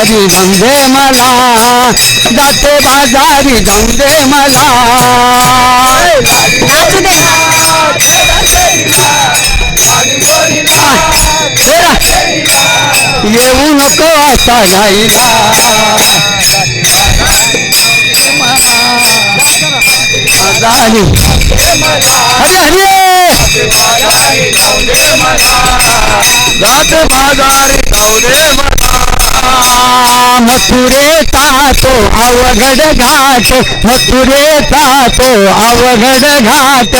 बाजारी गंगे मला दाते बाजारी गंगे मला. येऊ नको आता गाईला बाजारी हरे हरे जाते बाजारी गंगे मला. मथुरेचा तो अवघड घाट. मथुरेचा तो अवघड घाट.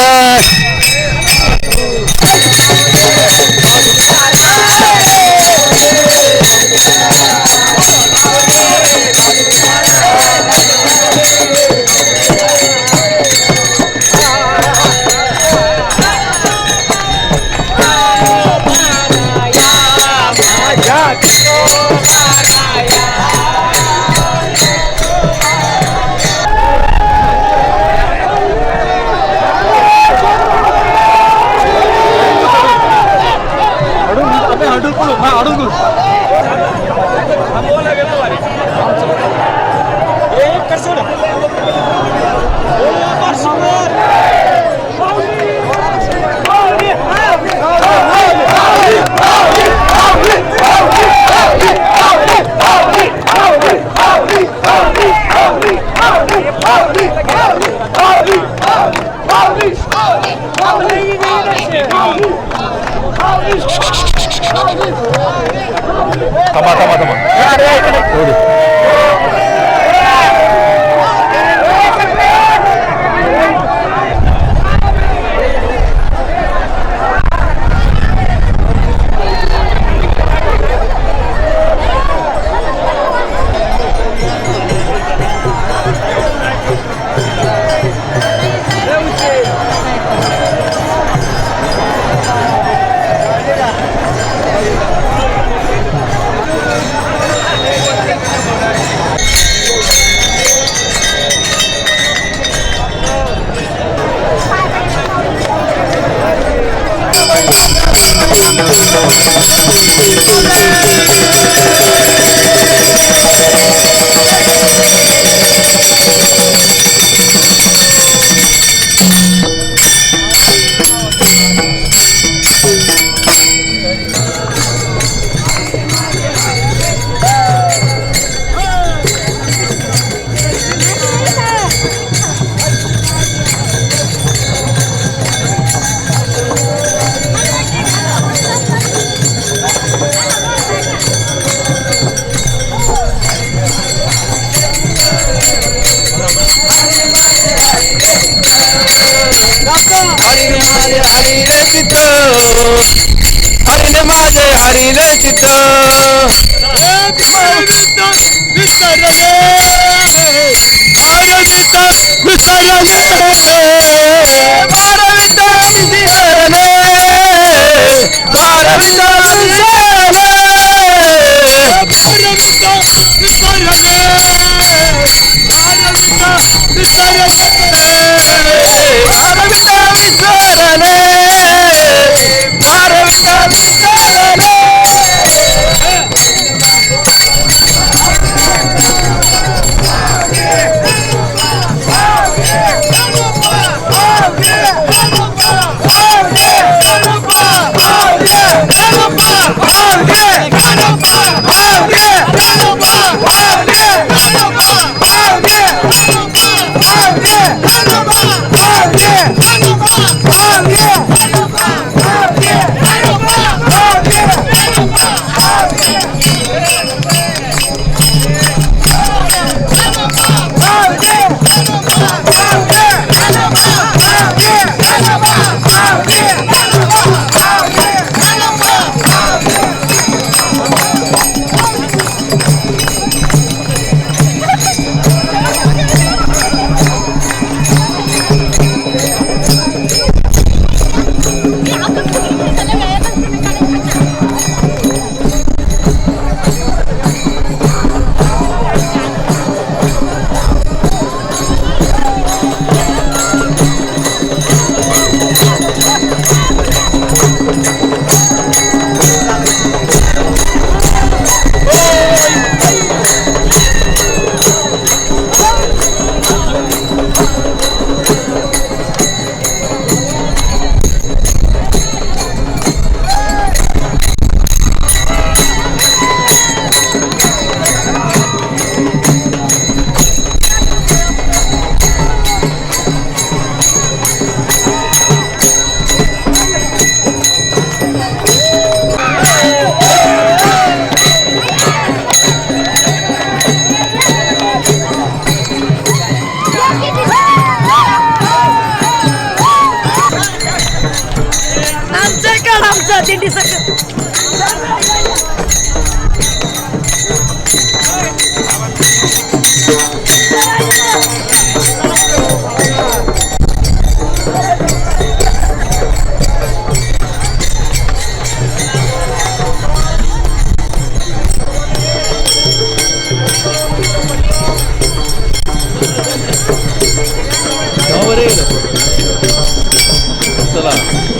علينا جدا Müslüman 30 seconds. Sei lá.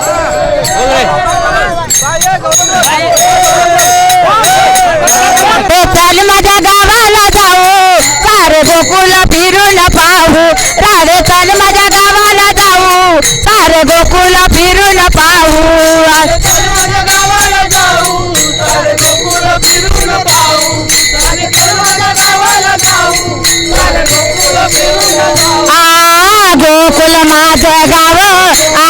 Gokul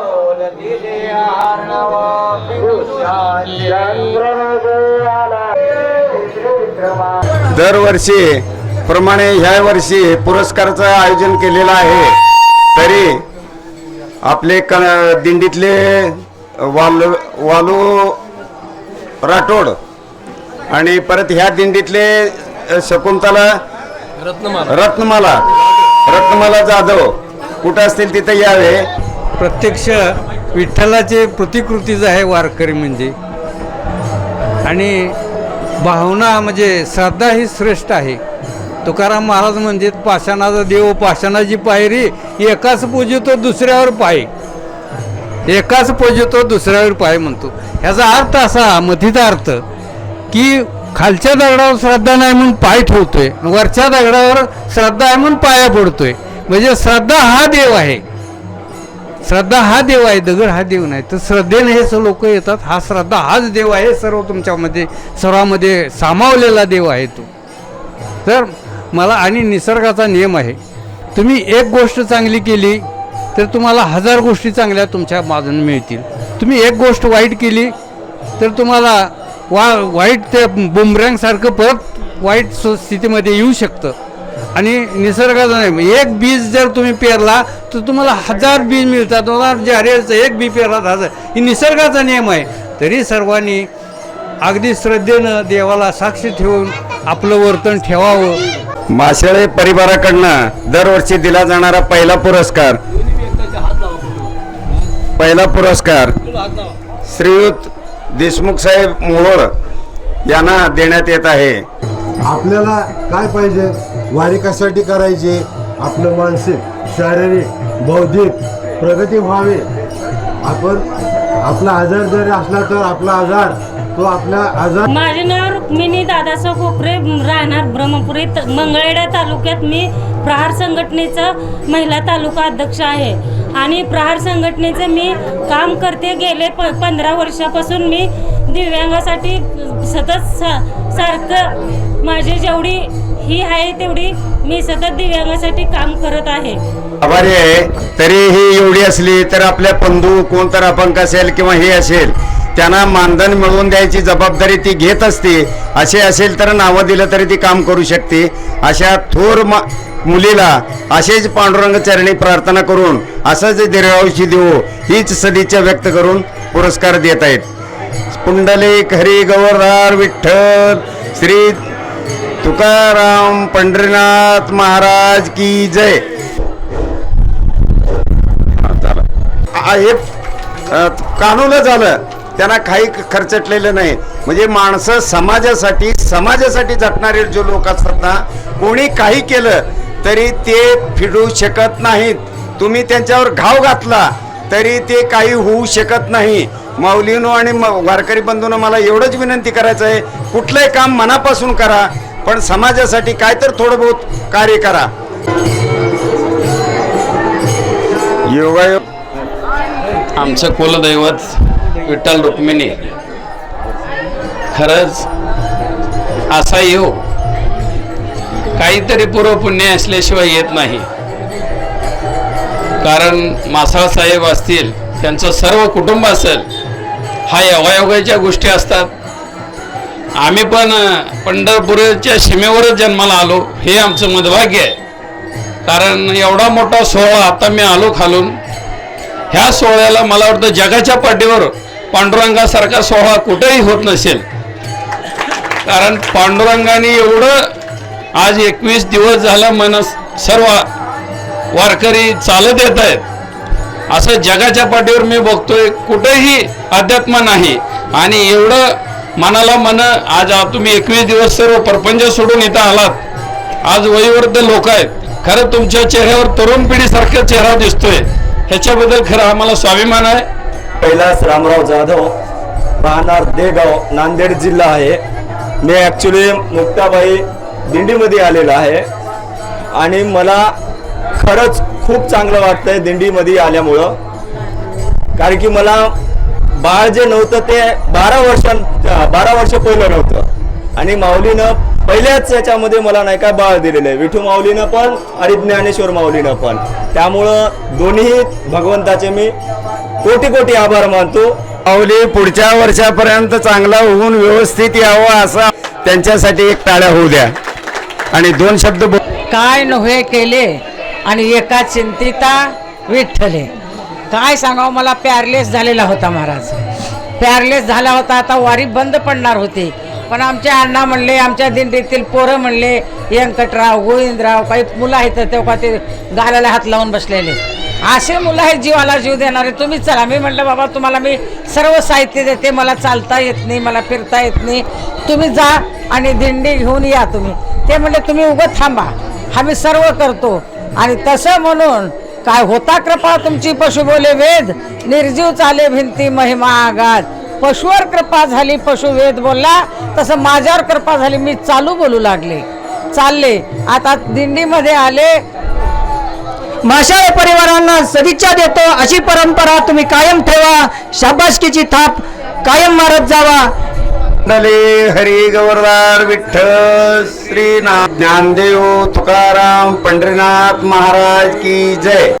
दरवर्षी प्रमाणे ह्या वर्षी पुरस्काराचं आयोजन केलेलं आहे. तरी आपले क दिंडीतले वालू वालू राठोड आणि परत ह्या दिंडीतले शकुंतला रत्नमाला रत्नमाला जाधव कुठं असतील तिथं यावे. प्रत्यक्ष विठ्ठलाचे प्रतिकृतीच आहे वारकरी म्हणजे. आणि भावना म्हणजे श्रद्धा ही श्रेष्ठ आहे. तुकाराम महाराज म्हणजे पाषाणाचा देव पाषाणाची पायरी एकाच पूजतो दुसऱ्यावर पाय. एकाच पूजतो दुसऱ्यावर पाय म्हणतो. ह्याचा अर्थ असा मधीचा अर्थ की खालच्या दगडावर श्रद्धा नाही म्हणून पाय ठेवतोय वरच्या दगडावर श्रद्धा आहे म्हणून पाया पडतोय. म्हणजे श्रद्धा हा देव आहे. श्रद्धा हा देव आहे दगड हा देव नाही. तर श्रद्धेने हे लोक येतात. हा श्रद्धा हाच देव आहे सर्व तुमच्यामध्ये सर्वामध्ये सामावलेला देव आहे तो. तर मला आणि निसर्गाचा नियम आहे. तुम्ही एक गोष्ट चांगली केली तर तुम्हाला हजार गोष्टी चांगल्या तुमच्या बाजूने मिळतील. तुम्ही एक गोष्ट वाईट केली तर तुम्हाला वा वाईट त्या बुमरँगसारखं परत वाईट स्थितीमध्ये येऊ शकतं. आणि निसर्गाचा नाही. एक बीज जर तुम्ही पेरला तर तुम्हाला हजार बीज मिळतात. तुम्हाला जाहिराचं एक बी पेरला हजार. ही निसर्गाचा नियम आहे. तरी सर्वांनी अगदी श्रद्धेनं देवाला साक्ष ठेवून आपलं वर्तन ठेवावं. माशाळे परिवाराकडनं दरवर्षी दिला जाणारा पहिला पुरस्कार. पहिला पुरस्कार श्रीयुत देशमुख साहेब मोहोळ यांना देण्यात येत आहे. आपल्याला काय पाहिजे? वारी कशासाठी करायची. आपलं मानसिक शारीरिक बौद्धिक प्रगती व्हावी. आपण आपला आजार जरी असला तर आपला आजार तो आपला आजार माझे नाव रुक्मिणी दादासाहेब कोपरे राहणार ब्रह्मपुरी मंगळेडा तालुक्यात मी प्रहार संघटनेचं महिला तालुका अध्यक्ष आहे. आणि प्रहार संघटनेचं मी काम करते. गेले प पंधरा वर्षापासून मी दिव्यांगासाठी सतत सा सारखं माझी जेवढी ही आहे तेवढी मी सतत दिव्यांगासाठी काम करत आहे. आभारी आहे. तरी ही एवढी असली तर आपल्या बंधू कोण तर अपंग असेल किंवा हे असेल त्यांना मानधन मिळवून द्यायची जबाबदारी ती घेत असते. असे असेल तर नावं दिलं तरी ती काम करू शकते. अशा थोर मा मुलीला असेच पांडुरंग चरणी प्रार्थना करून असंच दीर्घायुषी देऊ हीच सदिच्छा व्यक्त करून पुरस्कार देत आहेत. पुंडलिक हरी गौररार विठ्ठल श्री तुकाराम पंढरीनाथ महाराज की जय. झालं. हे कानूनच झालं. त्यांना काही खर्चटलेलं नाही. म्हणजे माणसं समाजासाठी समाजासाठी झटणारे जो लोक असतात ना कोणी काही केलं तरी ते फिडू शकत नाहीत. तुम्ही त्यांच्यावर घाव घातला तरी ते काही होऊ शकत नाही. माऊलीनो आणि वारकरी बंधूनं मला एवढंच विनंती करायचं आहे कुठलंही काम मनापासून करा पण समाजासाठी काय तर थोडं बहुत कार्य करा. योगायोग आमचं कुलदैवत विठ्ठल रुक्मिणी. खरंच असा येऊ हो. काहीतरी पूर्वपुण्य असल्याशिवाय येत नाही. कारण मासाळ साहेब असतील त्यांचं सर्व कुटुंब असेल हा योगायोगाच्या गोष्टी असतात. आम्ही पण पंढरपूरच्या सीमेवरच जन्माला आलो. हे आमचं मदभाग्य आहे. कारण एवढा मोठा सोहळा आता मी आलो खालून. ह्या सोहळ्याला मला वाटतं जगाच्या पाठीवर पांडुरंगासारखा सोहळा कुठेही होत नसेल. कारण पांडुरंगाने एवढं आज एकवीस दिवस झालं मन सर्व वारकरी चालत येत आहेत. असं जगाच्या पाठीवर मी बघतोय कुठेही अध्यात्म नाही. आणि एवढं मनाला मन आज तुम्ही एकवीस दिवस सर्व परपंच सोडून इथं आलात. आज वयोवृद्ध लोक आहेत. खरं तुमच्या चेहऱ्यावर तरुण पिढीसारखा चेहरा दिसतोय. ह्याच्याबद्दल खरं आम्हाला स्वाभिमान आहे. कैलास रामराव जाधव राहणार देगाव नांदेड जिल्हा आहे. मी ॲक्च्युली मुक्ताबाई दिंडीमध्ये आलेला आहे. आणि मला खरंच खूप चांगलं वाटतंय दिंडीमध्ये आल्यामुळं. कारण की मला बाळ जे नव्हतं ते बारा वर्षां बारा वर्ष पहिलं नव्हतं. आणि माऊलीनं पहिल्याच याच्यामध्ये मला नाही का बाळ दिलेलं आहे. विठू माऊलीनं पण आणि ज्ञानेश्वर माऊलीनं पण. त्यामुळं दोन्ही भगवंताचे मी कोटी कोटी आभार मानतो. पावली पुढच्या वर्षापर्यंत चांगला होऊन व्यवस्थित यावं असं त्यांच्यासाठी एक टाळ्या होऊ द्या. आणि दोन शब्द बोल काय नव्हे केले? आणि एका चिंतिता विठ्ठले. काय सांगावं मला पॅरलेस झालेला होता महाराज. पॅरलेस झाला होता आता वारी बंद पडणार होती. पण आमचे अण्णा म्हणले आमच्या दिंडीतील पोरं म्हणले व्यंकटराव गोविंदराव काही मुलं आहेत तेव्हा ते गालाला हात लावून बसलेले. असे मुलं आहेत जीवाला जीव देणारे. तुम्ही चला. मी म्हटलं बाबा तुम्हाला मी सर्व साहित्य देते. मला चालता येत नाही मला फिरता येत नाही. तुम्ही जा आणि दिंडी घेऊन या तुम्ही. ते म्हणले तुम्ही उगं थांबा. आम्ही सर्व करतो. आणि तसं म्हणून काय होता कृपा तुमची? पशु बोले वेद निर्जीव चाले भिंती महिमा आगात पशुवर कृपा झाली पशु वेद बोलला तसं माझ्यावर कृपा झाली मी चालू बोलू लागले. चालले. आता दिंडीमध्ये आले. माशाळे परिवारांना सदिच्छा देतो. अशी परंपरा तुम्ही कायम ठेवा. शाबासकीची थाप. कायम मारत जावा. हरी गौरदार विठ्ठल श्रीनाथ. ज्ञानदेव तुकाराम पंढरीनाथ महाराज की जय.